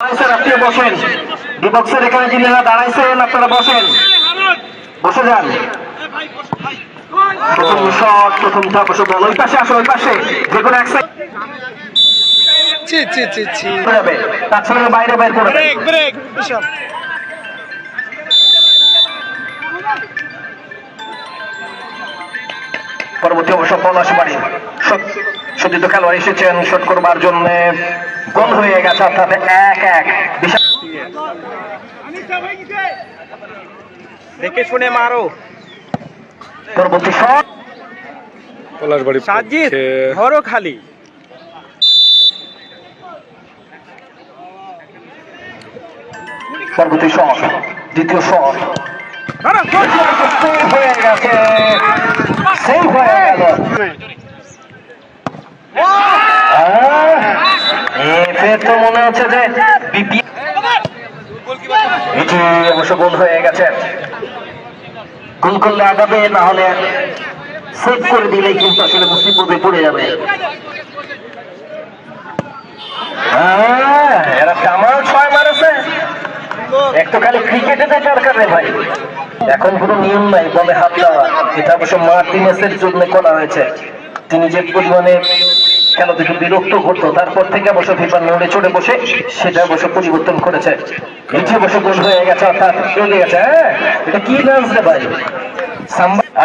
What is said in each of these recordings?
দাঁড়াইছেন আপনি বসেন। বিপক্ষের এখানে যিনারা দাঁড়াইছেন আপনারা বসেন। বসে যান। প্রথম শট প্রথম ধাপ বসে বল। ওই পাশে আসো ওই পাশে। যে কোনো এক সাইড ছি ছি ছি ছি। যাবে। তাছাড়া বাইরে বাইর করে। ব্রেক ব্রেক বিশাল। পরবর্তী অবশ্য পলাশ বাড়ি। সতীর্থ খেলোয়াড় এসেছেন শট করবার জন্য। গোল হয়ে গেছে অর্থাৎ এক এক বিশাল দেখে শুনে মারো। পরবর্তী শট। পলাশবাড়ি সাজিদ ধরো খালি। পরবর্তী শট দ্বিতীয় শট। হয়ে গেছে। সেভ হয়ে গেল। তো মনে হচ্ছে যে গোল হয়ে গেছে। গোল করলে আগাবে, না হলে সেভ করে দিলেই কিন্তু আসলে মুসিবতে পড়ে যাবে। এরা কামাল ছয় মারেছে। একটা খালি ক্রিকেটে ভাই। এখন কোনো নিয়ম নাই, বলে হাত দেওয়া। এটা অবশ্য মার্টিনেসের জন্য করা হয়েছে। তিনি যে পরিমাণে খেলা থেকে বিরক্ত করতো তারপর থেকে অবশ্য ফিফা নড়ে চড়ে বসে সেটা অবশ্য পরিবর্তন করেছে। নিচে বসে গোল হয়ে গেছে অর্থাৎ চলে গেছে হ্যাঁ? এটা কি ডান্স রে ভাই?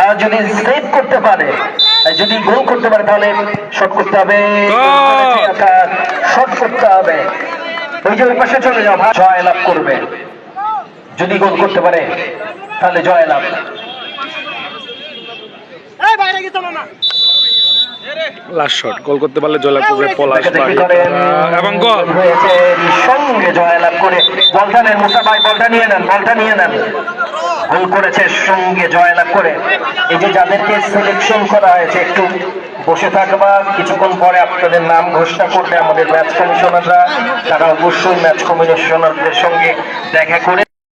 আর যদি সেভ করতে পারে যদি গোল করতে পারে তাহলে শট করতে হবে। শট করতে হবে। ওই যে ওই পাশে চলে যাও জয় লাভ করবে। যদি গোল করতে পারে তাহলে জয় লাভ লাস্ট শট গোল করতে পারলে জয়লাভ করবে দেখে এবং গোল। সঙ্গে জয় লাভ করে বলটা নেন মুসা ভাই বলটা নিয়ে নেন বলটা নিয়ে নেন। গোল করেছে সঙ্গে জয় লাভ করে। এই যে যাদেরকে সিলেকশন করা হয়েছে একটু বসে থাকবা। কিছুক্ষণ পরে আপনাদের নাম ঘোষণা করবে আমাদের ম্যাচ কমিশনাররা তারা অবশ্যই ম্যাচ কমিশনারদের সঙ্গে দেখা করে